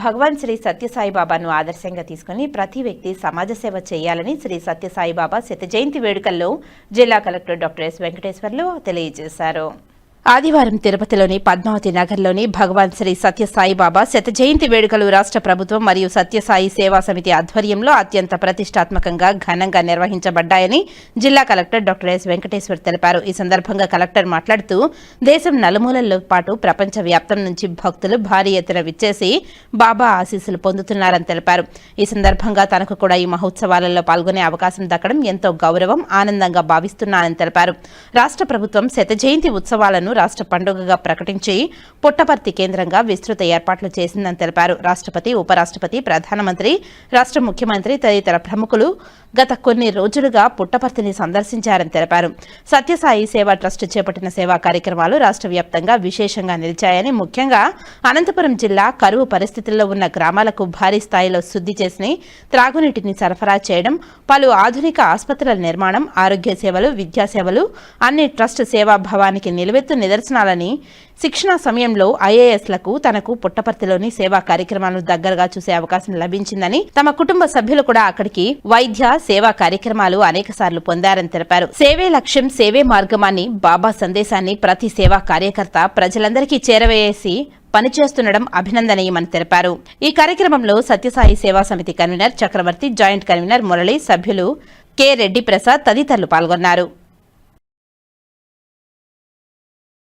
భగవాన్ శ్రీ సత్యసాయిబాబాను ఆదర్శంగా తీసుకుని ప్రతి వ్యక్తి సమాజ సేవ చేయాలని శ్రీ సత్యసాయిబాబా శత జయంతి వేడుకల్లో జిల్లా కలెక్టర్ డాక్టర్ ఎస్ వెంకటేశ్వర్లు తెలియజేశారు. ఆదివారం తిరుపతిలోని పద్మావతి నగర్లోని భగవాన్ శ్రీ సత్యసాయిబాబా శత జయంతి వేడుకలు రాష్ట్ర ప్రభుత్వం మరియు సత్యసాయి సేవా సమితి ఆధ్వర్యంలో అత్యంత ప్రతిష్టాత్మకంగా ఘనంగా నిర్వహించబడ్డాయని జిల్లా కలెక్టర్ డాక్టర్ ఎస్ వెంకటేశ్వర్ తెలిపారు. ఈ సందర్భంగా కలెక్టర్ మాట్లాడుతూ దేశం నలుమూలల్లో పాటు ప్రపంచ వ్యాప్తం నుంచి భక్తులు భారీ ఎత్తున విచ్చేసి బాబా ఆశీస్సులు పొందుతున్నారని తెలిపారు. ఈ సందర్భంగా తనకు కూడా ఈ మహోత్సవాలలో పాల్గొనే అవకాశం దక్కడం ఎంతో గౌరవం ఆనందంగా భావిస్తున్నానని తెలిపారు. రాష్ట్ర ప్రభుత్వం శత జయంతి ఉత్సవాలను రాష్ట్ర పండుగగా ప్రకటించి పుట్టపర్తి కేంద్రంగా విస్తృత ఏర్పాట్లు చేసిందని తెలిపారు. రాష్ట్రపతి ఉపరాష్ట్రపతి ప్రధానమంత్రి రాష్ట్ర ముఖ్యమంత్రి తదితర ప్రముఖులు గత కొన్ని రోజులుగా పుట్టపర్తిని సందర్శించారని తెలిపారు. సత్యసాయి సేవా ట్రస్ట్ చేపట్టిన సేవా కార్యక్రమాలు రాష్ట్ర వ్యాప్తంగా విశేషంగా నిలిచాయని ముఖ్యంగా అనంతపురం జిల్లా కరువు పరిస్థితుల్లో ఉన్న గ్రామాలకు భారీ స్థాయిలో శుద్ధి చేసి త్రాగునీటిని సరఫరా చేయడం పలు ఆధునిక ఆసుపత్రుల నిర్మాణం ఆరోగ్య సేవలు విద్యా సేవలు అన్ని ట్రస్ట్ సేవా భవానికి నిలువెత్తు నిదర్శనాలని శిక్షణా సమయంలో ఐఏఎస్లకు తనకు పుట్టపర్తిలోని సేవా కార్యక్రమాలను దగ్గరగా చూసే అవకాశం లభించిందని తమ కుటుంబ సభ్యులు కూడా అక్కడికి వైద్య సేవా కార్యక్రమాలు అనేక సార్లు పొందారని తెలిపారు. సేవే లక్ష్యం సేవే మార్గమాన్ని బాబా సందేశాన్ని ప్రతి సేవా కార్యకర్త ప్రజలందరికీ చేరవేసి పనిచేస్తుండడం అభినందనీయమని తెలిపారు. ఈ కార్యక్రమంలో Sathya Sai Seva Samithi convener Chakravarthi joint convener Murali సభ్యులు కె రెడ్డి ప్రసాద్ తదితరులు పాల్గొన్నారు.